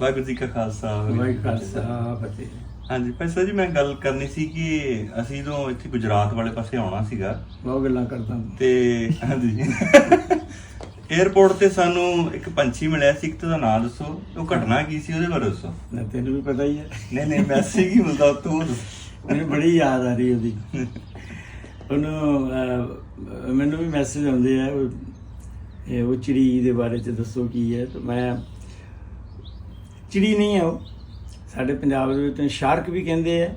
ਵਾਹਿਗੁਰੂ ਜੀ ਕਾ ਖਾਲਸਾ ਵਾਹਿਗੁਰੂ ਖਾਲਸਾ ਫਤਿਹ। ਹਾਂਜੀ ਭਾਈ ਸਾਹਿਬ ਜੀ ਮੈਂ ਗੱਲ ਕਰਨੀ ਸੀ ਕਿ ਅਸੀਂ ਜਦੋਂ ਇੱਥੇ ਗੁਜਰਾਤ ਵਾਲੇ ਪਾਸੇ ਆਉਣਾ ਸੀਗਾ। ਬਹੁਤ ਗੱਲਾਂ ਕਰਦਾ ਤੇ ਹਾਂਜੀ। 에어ਪੋਰਟ ਤੇ ਸਾਨੂੰ ਇੱਕ ਪੰਛੀ ਮਿਲਿਆ ਸੀ ਇੱਕ ਦਾ ਨਾਮ ਦੱਸੋ। ਉਹ ਘਟਨਾ ਕੀ ਸੀ ਉਹਦੇ ਬਾਰੇ ਦੱਸੋ। ਨਾ ਤੈਨੂੰ ਵੀ ਪਤਾ ਹੀ ਹੈ। ਨਹੀਂ ਨਹੀਂ ਮੈਸੇਜ ਹੀ ਮਿਲਦਾ ਤੂੰ ਮੈਨੂੰ ਬੜੀ ਯਾਦ ਆ ਰਹੀ ਉਹਦੀ। ਉਹਨੂੰ ਮੈਨੂੰ ਵੀ ਮੈਸੇਜ ਆਉਂਦੇ ਆ ਉਹ ਚਿੜੀ ਦੇ ਬਾਰੇ ਚ ਦੱਸੋ ਕੀ ਹੈ। ਤੇ ਮੈਂ ਚਿੜੀ ਨਹੀਂ ਹੈ ਉਹ ਸਾਡੇ ਪੰਜਾਬ ਦੇ ਵਿੱਚ ਸ਼ਾਰਕ ਵੀ ਕਹਿੰਦੇ ਆ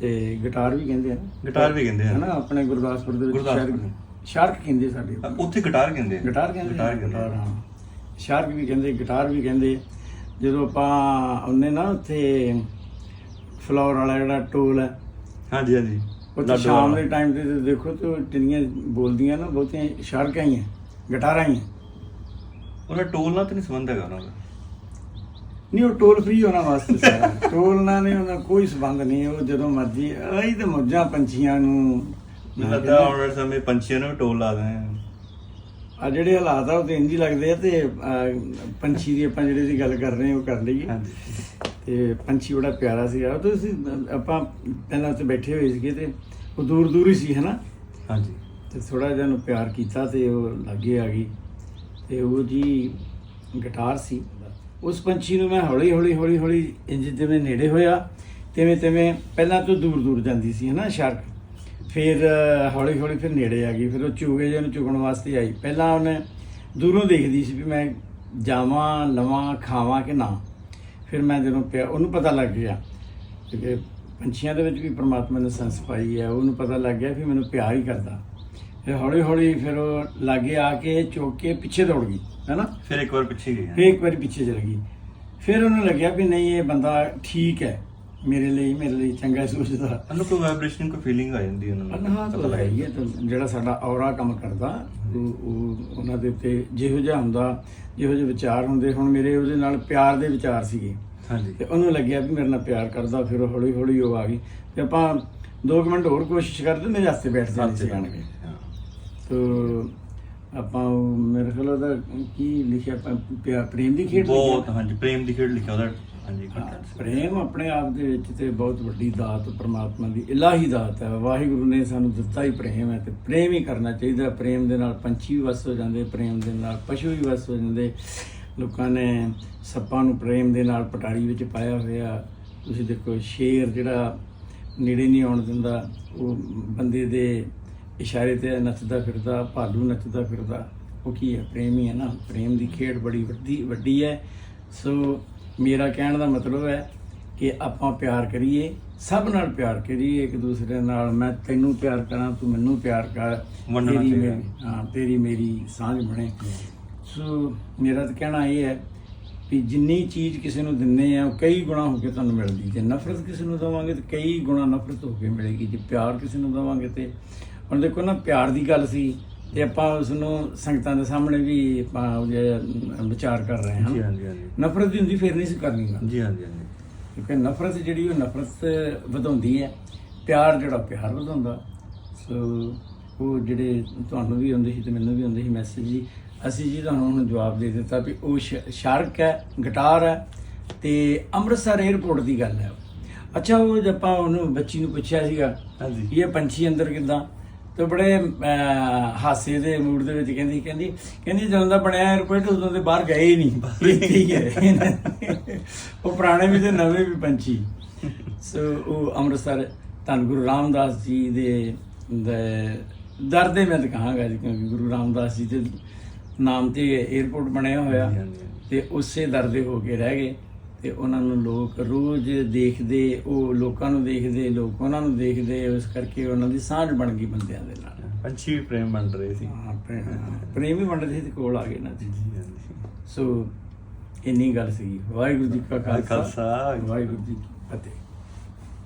ਤੇ ਗਿਟਾਰ ਵੀ ਕਹਿੰਦੇ ਆ ਗਿਟਾਰ ਵੀ ਕਹਿੰਦੇ ਆ। ਹਨਾ ਆਪਣੇ ਗੁਰਦਾਸਪੁਰ ਦੇ ਵਿੱਚ। ਸ਼ਾਰਕ ਸ਼ਾਰਕ ਕਹਿੰਦੇ ਸਾਡੇ ਉੱਥੇ ਗਿਟਾਰ ਕਹਿੰਦੇ ਆ। ਗਿਟਾਰ ਕਹਿੰਦੇ ਗਿਟਾਰ ਕਹਿੰਦੇ। ਹਾਂ ਸ਼ਾਰਕ ਵੀ ਕਹਿੰਦੇ ਗਿਟਾਰ ਵੀ ਕਹਿੰਦੇ ਜਦੋਂ ਆਪਾਂ ਉਹਨੇ ਨਾ ਉੱਥੇ ਫਲੋਰ ਵਾਲਾ ਜਿਹੜਾ ਟੋਲ ਹੈ ਹਾਂਜੀ ਹਾਂਜੀ ਉੱਥੇ ਲਾਡੋ ਸ਼ਾਮ। ਦੇ ਟਾਈਮ ਤੇ ਦੇਖੋ ਤੇ ਉਹ ਟਿੰਨੀਆਂ ਬੋਲਦੀਆਂ ਨਾ ਬਹੁਤੀਆਂ ਸ਼ਾਰਕਾਂ ਹੀ ਆ ਗਿਟਾਰਾਂ ਹੀ ਆ ਉਹਦਾ ਟੋਲ ਨਾਲ ਤੇ ਨਹੀਂ ਸੰਬੰਧ ਹੈਗਾ ਉਹਨਾਂ ਦਾ ਨਹੀਂ ਉਹ ਟੋਲ ਫ੍ਰੀ ਹੋਣਾ ਵਾਸਤੇ ਸਾਰਾ। ਟੋਲ ਨਾਲ ਨਹੀਂ ਉਹਦਾ ਕੋਈ ਸਬੰਧ ਨਹੀਂ ਉਹ ਜਦੋਂ ਮਰਜ਼ੀ ਆਹੀ ਤੇ ਮੌਜਾਂ ਪੰਛੀਆਂ ਨੂੰ। ਮੈਨੂੰ ਲੱਗਦਾ ਆਉਣ ਵਾਲੇ ਸਮੇਂ ਪੰਛੀਆਂ ਨੂੰ ਵੀ ਟੋਲ ਲਾ ਦੇਣੇ ਆ ਜਿਹੜੇ ਹਾਲਾਤ ਆ ਉਹ ਤੇ ਇੰਝ ਹੀ ਲੱਗਦੇ ਆ ਤੇ ਅਹ, ਪੰਛੀ ਦੀ ਆਪਾਂ ਜਿਹੜੇ ਦੀ ਗੱਲ ਕਰ ਰਹੇ ਹਾਂ ਉਹ ਕਰ ਲਈਏ। ਹਾਂਜੀ। ਤੇ ਪੰਛੀ ਬੜਾ ਪਿਆਰਾ ਸੀਗਾ। ਉਹ ਤੁਸੀਂ ਆਪਾਂ ਪਹਿਲਾਂ ਉੱਥੇ ਬੈਠੇ ਹੋਏ ਸੀਗੇ ਤੇ ਉਹ ਦੂਰ ਦੂਰ ਹੀ ਸੀ ਹਨਾ? ਹਾਂਜੀ। ਤੇ ਥੋੜਾ ਜਿਹਾ ਨੂੰ ਪਿਆਰ ਕੀਤਾ ਤੇ ਉਹ ਲੱਗੇ ਆ ਗਈ। ਤੇ ਉਹ ਜੀ ਗਿਟਾਰ ਸੀ। ਉਸ ਪੰਛੀ ਨੂੰ ਮੈਂ ਹੌਲੀ ਹੌਲੀ ਹੌਲੀ ਹੌਲੀ ਇੰਜ ਜਿਵੇਂ ਨੇੜੇ ਹੋਇਆ, ਤਿਵੇਂ ਤਿਵੇਂ ਪਹਿਲਾਂ ਤੋਂ ਦੂਰ ਦੂਰ ਜਾਂਦੀ ਸੀ, ਹਨਾ ਸ਼ਾਰਕ। ਫਿਰ ਹੌਲੀ ਹੌਲੀ ਫਿਰ ਨੇੜੇ ਆ ਗਈ, ਫਿਰ ਉਹ ਚੂਗੇ ਜਿਹੇ ਨੂੰ ਚੁਗਣ ਵਾਸਤੇ ਆਈ। ਪਹਿਲਾਂ ਉਹਨੇ ਦੂਰੋਂ ਦੇਖਦੀ ਸੀ ਵੀ ਮੈਂ ਜਾਵਾਂ, ਲਵਾਂ, ਖਾਵਾਂ ਕਿ ਨਾ। ਫਿਰ ਮੈਂ ਜਦੋਂ ਪਿਆ, ਉਹਨੂੰ ਪਤਾ ਲੱਗ ਗਿਆ ਕਿ ਪੰਛੀਆਂ ਦੇ ਵਿੱਚ ਵੀ ਪ੍ਰਮਾਤਮਾ ਨੇ ਸੰਸ ਪਾਈ ਹੈ, ਉਹਨੂੰ ਪਤਾ ਲੱਗ ਗਿਆ ਕਿ ਮੈਨੂੰ ਪਿਆਰ ਹੀ ਕਰਦਾ। ਫਿਰ ਹੌਲੀ ਹੌਲੀ ਫਿਰ ਉਹ ਲਾਗੇ ਆ ਕੇ ਚੁੱਕ ਕੇ ਪਿੱਛੇ ਦੌੜ ਗਈ ਹੈਨਾ? ਫਿਰ ਇੱਕ ਵਾਰ ਪਿੱਛੇ ਗਏ ਫਿਰ ਇੱਕ ਵਾਰੀ ਪਿੱਛੇ ਚਲ ਗਈ। ਫਿਰ ਉਹਨੂੰ ਲੱਗਿਆ ਵੀ ਨਹੀਂ ਇਹ ਬੰਦਾ ਠੀਕ ਹੈ ਮੇਰੇ ਲਈ ਮੇਰੇ ਲਈ ਚੰਗਾ ਸੋਚਦਾ ਉਹਨੂੰ ਕੋਈ ਵਾਈਬ੍ਰੇਸ਼ਨ ਕੋਈ ਫੀਲਿੰਗ ਆ ਜਾਂਦੀ ਉਹਨਾਂ ਨੂੰ? ਅਨਹਾ ਤਾਂ ਹੈ ਹੀ ਹੈ ਤਾਂ ਜਿਹੜਾ ਸਾਡਾ ਔਰਾ ਕੰਮ ਕਰਦਾ ਉਹ ਉਹ ਉਹਨਾਂ ਦੇ ਉੱਤੇ ਜਿਹੋ ਜਿਹਾ ਹੁੰਦਾ ਜਿਹੋ ਜਿਹੇ ਵਿਚਾਰ ਹੁੰਦੇ। ਹੁਣ ਮੇਰੇ ਉਹਦੇ ਨਾਲ ਪਿਆਰ ਦੇ ਵਿਚਾਰ ਸੀਗੇ। ਹਾਂਜੀ। ਤੇ ਉਹਨੂੰ ਲੱਗਿਆ ਵੀ ਮੇਰੇ ਨਾਲ ਪਿਆਰ ਕਰਦਾ ਫਿਰ ਉਹ ਹੌਲੀ ਹੌਲੀ ਉਹ ਆ ਗਈ। ਤੇ ਆਪਾਂ 2 ਮਿੰਟ ਹੋਰ ਕੋਸ਼ਿਸ਼ ਕਰਦੇ ਮੇਰੇ ਵਾਸਤੇ ਬੈਠ ਜਾਣੇ ਸੀ ਹਾਂ। ਤੋ ਆਪਾਂ ਉਹ ਮੇਰੇ ਖਿਆਲ ਉਹਦਾ ਕੀ ਲਿਖਿਆ ਪ- ਪਿਆ- ਪ੍ਰੇਮ ਦੀ ਖੇਡ ਬਹੁਤ ਲਿਖਿਆ। ਹਾਂਜੀ ਪ੍ਰੇਮ ਦੀ ਖੇਡ ਲਿਖਿਆ ਉਹਦਾ। ਹਾਂਜੀ ਹਾਂ, content ਸੀ। ਪ੍ਰੇਮ ਆਪਣੇ ਆਪ ਦੇ ਵਿੱਚ ਤੇ ਬਹੁਤ ਵੱਡੀ ਦਾਤ ਪ੍ਰਮਾਤਮਾ ਦੀ ਇਲਾਹੀ ਦਾਤ ਹੈ। ਵਾਹਿਗੁਰੂ ਨੇ ਸਾਨੂੰ ਦਿੱਤਾ ਹੀ ਪ੍ਰੇਮ ਹੈ ਤੇ ਪ੍ਰੇਮ ਹੀ ਕਰਨਾ ਚਾਹੀਦਾ। ਪ੍ਰੇਮ ਦੇ ਨਾਲ ਪੰਛੀ ਵੀ ਵਸ ਹੋ ਜਾਂਦੇ ਪ੍ਰੇਮ ਦੇ ਨਾਲ ਪਸ਼ੂ ਵੀ ਵਸ ਹੋ ਜਾਂਦੇ। ਲੋਕਾਂ ਨੇ ਸੱਪਾਂ ਨੂੰ ਪ੍ਰੇਮ ਦੇ ਨਾਲ ਪਟਾਰੀ ਵਿੱਚ ਪਾਇਆ ਹੋਇਆ। ਤੁਸੀਂ ਦੇਖੋ ਸ਼ੇਰ ਜਿਹੜਾ ਨੇੜੇ ਨਹੀਂ ਆਉਣ ਦਿੰਦਾ ਉਹ ਬੰਦੇ ਦੇ ਇਸ਼ਾਰੇ ਤੇ ਨੱਚਦਾ ਫਿਰਦਾ ਭਾਲੂ ਨੱਚਦਾ ਫਿਰਦਾ ਉਹ ਕੀ ਹੈ? ਪ੍ਰੇਮ ਹੀ ਨਾ। ਪ੍ਰੇਮ ਦੀ ਖੇਡ ਬੜੀ ਵੱਡੀ ਵੱਡੀ ਹੈ। ਸੋ ਮੇਰਾ ਕਹਿਣ ਦਾ ਮਤਲਬ ਹੈ ਕਿ ਆਪਾਂ ਪਿਆਰ ਕਰੀਏ ਸਭ ਨਾਲ ਪਿਆਰ ਕਰੀਏ ਇੱਕ ਦੂਸਰੇ ਨਾਲ ਮੈਂ ਤੈਨੂੰ ਪਿਆਰ ਕਰਾਂ ਤੂੰ ਮੈਨੂੰ ਪਿਆਰ ਕਰ ਵੰਡਣਾ ਤੇਰੀ ਚਾਹੀਦਾ। ਮੇਰੀ ਹਾਂ ਤੇਰੀ ਮੇਰੀ ਸਾਂਝ ਬਣੇ। ਸੋ ਮੇਰਾ ਤਾਂ ਕਹਿਣਾ ਇਹ ਹੈ ਵੀ ਜਿੰਨੀ ਚੀਜ਼ ਕਿਸੇ ਨੂੰ ਦਿੰਨੇ ਆ ਉਹ ਕਈ ਗੁਣਾ ਹੋ ਕੇ ਤੁਹਾਨੂੰ ਮਿਲਦੀ ਜੇ ਨਫ਼ਰਤ ਕਿਸੇ ਨੂੰ ਦਵਾਂਗੇ ਤਾਂ ਕਈ ਗੁਣਾ ਨਫ਼ਰਤ ਹੋ ਕੇ ਮਿਲੇਗੀ। ਜੇ ਪਿਆਰ ਕਿਸੇ ਨੂੰ ਦਵਾਂਗੇ ਤੇ ਹੁਣ ਦੇਖੋ ਨਾ ਪਿਆਰ ਦੀ ਗੱਲ ਸੀ ਤੇ ਆਪਾਂ ਉਸ ਨੂੰ ਸੰਗਤਾਂ ਦੇ ਸਾਹਮਣੇ ਵੀ ਆਪਾਂ ਵਿਚਾਰ ਕਰ ਰਹੇ ਜੀ ਹਾਂ ਹਾਂਜੀ ਹਾਂਜੀ। ਨਫ਼ਰਤ ਦੀ ਹੁੰਦੀ ਫਿਰ ਨਹੀਂ ਸੀ ਕਰਨੀ ਜੀ ਹਾਂਜੀ ਹਾਂਜੀ। ਕਿਉਂਕਿ ਨਫ਼ਰਤ ਜਿਹੜੀ ਉਹ ਨਫ਼ਰਤ ਵਧਾਉਂਦੀ ਹੈ। ਪਿਆਰ ਜਿਹੜਾ ਪਿਆਰ ਵਧਾਉਂਦਾ। ਸੋ ਉਹ ਜਿਹੜੇ ਤੁਹਾਨੂੰ ਵੀ ਆਉਂਦੇ ਸੀ ਤੇ ਮੈਨੂੰ ਵੀ ਆਉਂਦੇ ਸੀ ਮੈਸੇਜ ਜੀ ਅਸੀਂ ਜੀ ਤੁਹਾਨੂੰ ਹੁਣ ਜਵਾਬ ਦੇ ਦਿੱਤਾ ਵੀ ਉਹ ਸ਼ਾਰਕ ਹੈ ਗਿਟਾਰ ਹੈ ਤੇ ਅੰਮ੍ਰਿਤਸਰ 에ਅਰਪੋਰਟ ਦੀ ਗੱਲ ਹੈ। ਅੱਛਾ ਉਹ ਜਦ ਆਪਾਂ ਉਹਨੂੰ ਬੱਚੀ ਨੂੰ ਪੁੱਛਿਆ ਸੀਗਾ ਹਾਂਜੀ। ਇਹ ਪੰਛੀ ਅੰਦਰ ਕਿੱਦਾਂ? ਤੇ ਬੜੇ ਹਾਸੇ ਦੇ ਮੂਡ ਦੇ ਵਿੱਚ ਕਹਿੰਦੀ ਕਹਿੰਦੀ ਕਹਿੰਦੀ ਜਦੋਂ ਦਾ ਬਣਿਆ 에ਅਰਪੋਰਟ ਉਦੋਂ ਦੇ ਬਾਹਰ ਗਏ ਹੀ ਨਹੀਂ। ਇੱਥੇ ਹੀ ਉਹ ਪੁਰਾਣੇ ਵੀ ਤੇ ਨਵੇਂ ਵੀ ਪੰਛੀ। ਸੋ ਉਹ ਅੰਮ੍ਰਿਤਸਰ ਧੰਨ ਗੁਰੂ ਰਾਮਦਾਸ ਜੀ ਦੇ ਦਰ ਦੇ ਮੈਂ ਕਹਾਂਗਾ ਜੀ ਕਿਉਂਕਿ ਗੁਰੂ ਰਾਮਦਾਸ ਜੀ ਦੇ ਨਾਮ ਤੇ 에ਅਰਪੋਰਟ ਬਣਿਆ ਹੋਇਆ। ਤੇ ਉਸੇ ਦਰ ਦੇ ਹੋ ਕੇ ਰਹਿ ਗਏ। ਤੇ ਉਹਨਾਂ ਨੂੰ ਲੋਕ ਰੋਜ਼ ਦੇਖਦੇ ਉਹ ਲੋਕਾਂ ਨੂੰ ਦੇਖਦੇ ਲੋਕ ਉਹਨਾਂ ਨੂੰ ਦੇਖਦੇ ਉਸ ਕਰਕੇ ਉਹਨਾਂ ਦੀ ਸਾਂਝ ਬਣ ਗਈ ਬੰਦਿਆਂ ਦੇ ਨਾਲ। ਪੰਛੀ ਵੀ ਪ੍ਰੇਮ ਮੰਨ ਰਹੇ ਸੀ। ਹਾਂ, ਪ੍ਰੇਮ- ਹੀ ਵੰਡਦੇ ਸੀ ਤੇ ਕੋਲ ਆ ਗਏ ਨਾ ਜੀ ਸੋ ਇੰਨੀ ਗੱਲ ਸੀ ਵਾਹਿਗੁਰੂ ਜੀ ਕਾ ਖਾਲਸਾ ਖਾਲਸਾ, ਵਾਹਿਗੁਰੂ ਜੀ ਕੀ ਫਤਿਹ।